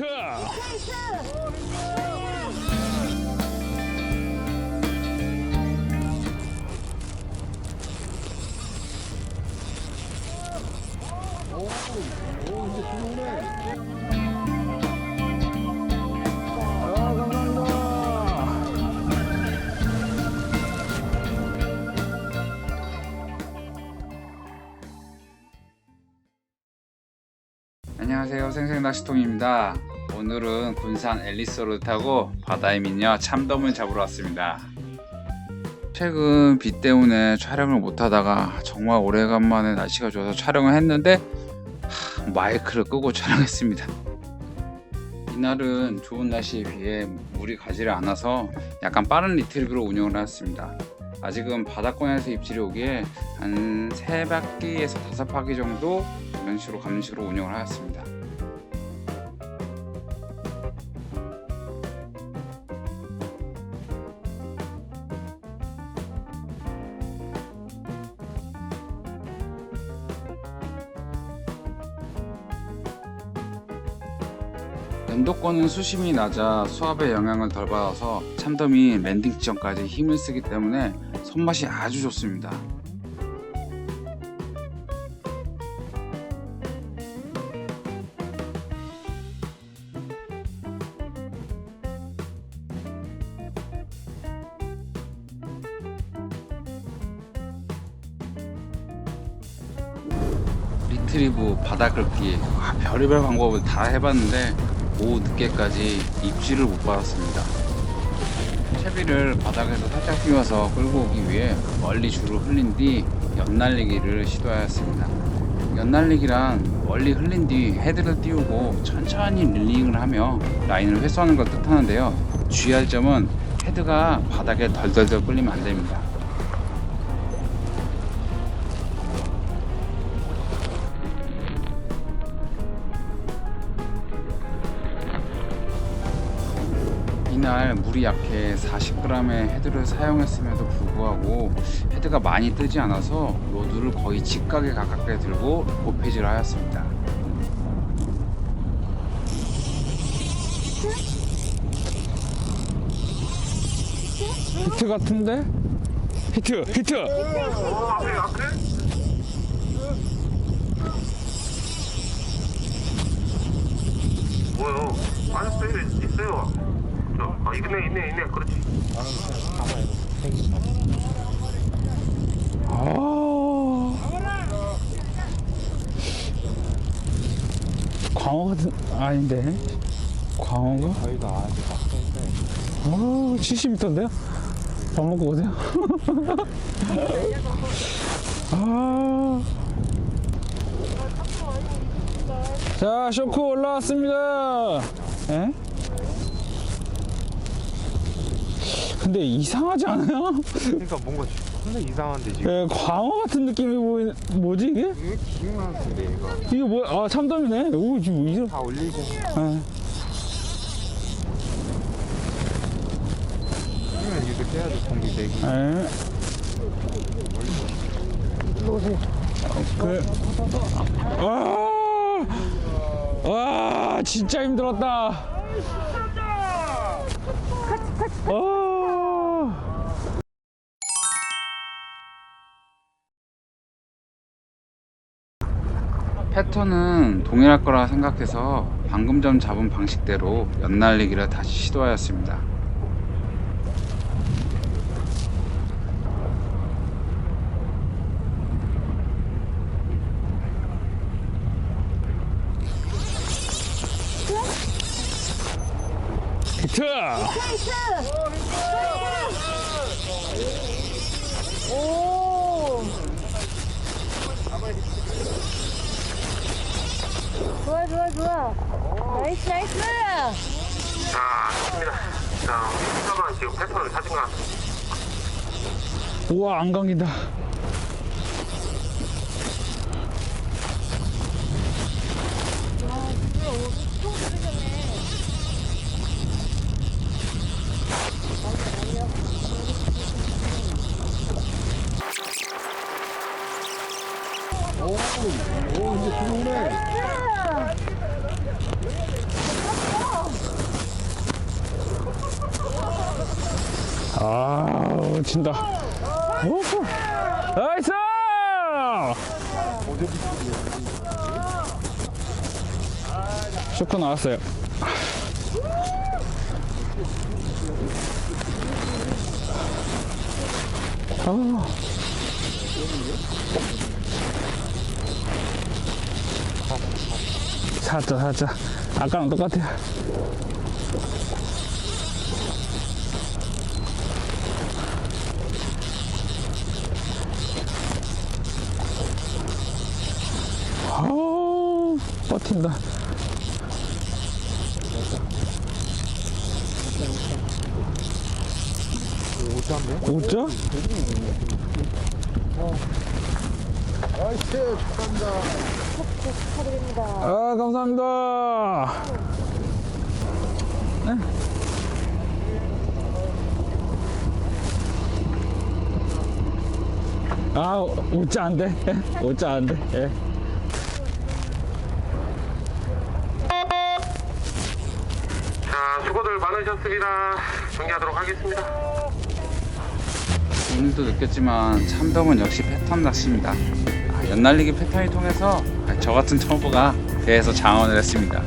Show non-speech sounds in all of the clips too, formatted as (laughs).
감사합니다. 안녕하세요 생생낚시통입니다 오늘은 군산 앨리스를 타고 바다의 미녀 참돔을 잡으러 왔습니다. 최근 비 때문에 촬영을 못하다가 정말 오래간만에 날씨가 좋아서 촬영을 했는데 하, 마이크를 끄고 (laughs) 촬영했습니다. 이날은 좋은 날씨에 비해 물이 가지를 않아서 약간 빠른 리트리브로 운영을 했습니다. 아직은 바닷권에서 입질이 오기에 한 3바퀴에서 5바퀴 정도 이런 식으로 가는 식으로 운영을 하였습니다. 연도권은 수심이 낮아 수압의 영향을 덜 받아서 참돔이 랜딩 지점까지 힘을 쓰기 때문에 손맛이 아주 좋습니다. 리트리브 바다 긁기 와, 별의별 방법을 다 해봤는데 오후 늦게까지 입질을 못 받았습니다. 채비를 바닥에서 살짝 띄워서 끌고 오기 위해 멀리 줄을 흘린 뒤 연날리기를 시도하였습니다. 연날리기란 멀리 흘린 뒤 헤드를 띄우고 천천히 릴링을 하며 라인을 회수하는 걸 뜻하는데요. 주의할 점은 헤드가 바닥에 덜덜덜 끌리면 안 됩니다. 이날 물이 약해 40g의 헤드를 사용했음에도 불구하고 헤드가 많이 뜨지 않아서 로드를 거의 직각에 가깝게 들고 고페질을 하였습니다. 히트 같은데? 히트! 히트! 뭐요? 알았어요. 있어요. 아, 있네, 있네, 있네. 그렇지. 아. 광어 같은 아닌데 광어가 저희가 아직 아 70m인데요? 밥 먹고 오세요 (laughs) 아. 자 쇼크 올라왔습니다 예? 근데 이상하지 않아요? 그러니까 뭔가 상당히 이상한데 지금 예, 광어 같은 느낌이 보이는 뭐지 이게? 이게 기분 같은데 이거 이게 뭐야? 아 참돔이네. 오 지금 이거. 다 올리죠 아, 그러면 이렇게 해야지 공기 대기 아. 그. 아, 와 진짜 힘들었다. 아. 패턴은 동일할 거라 생각해서 방금 전 잡은 방식대로 연날리기를 다시 시도하였습니다. 히트. 오. 좋아 좋아 좋아. 나이스 나이스. 자, 좋습니다. 자, 수사관 지금 패턴을 찾은 것 같습니다. 우와 안 감긴다. 나이스. 아, 진다. 오, 나이스! 쇼크 나왔어요. 아. 살짝, 살짝. 아까랑 똑같아요. 아우, 버틴다. 오자네? 오자? 축하드립니다. 아, 감사합니다. 네. 아, 오자 안 돼. 예, 오자 안 돼. 예. 자, 수고들 많으셨습니다. 정리하도록 하겠습니다. 오늘도 느꼈지만 참돔은 역시 패턴 낚시입니다. 아, 연날리기 패턴을 통해서 아, 저 같은 터보가 배에서 장원을 했습니다.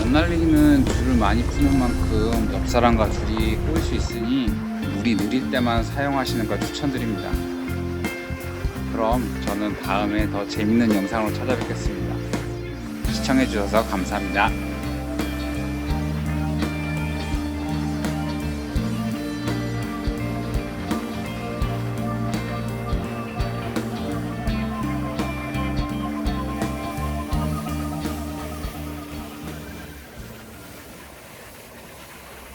연날리기는 줄을 많이 푸는 만큼 옆 사람과 줄이 꼬일 수 있으니 물이 느릴 때만 사용하시는 걸 추천드립니다. 그럼 저는 다음에 더 재밌는 영상으로 찾아뵙겠습니다. 시청해주셔서 감사합니다.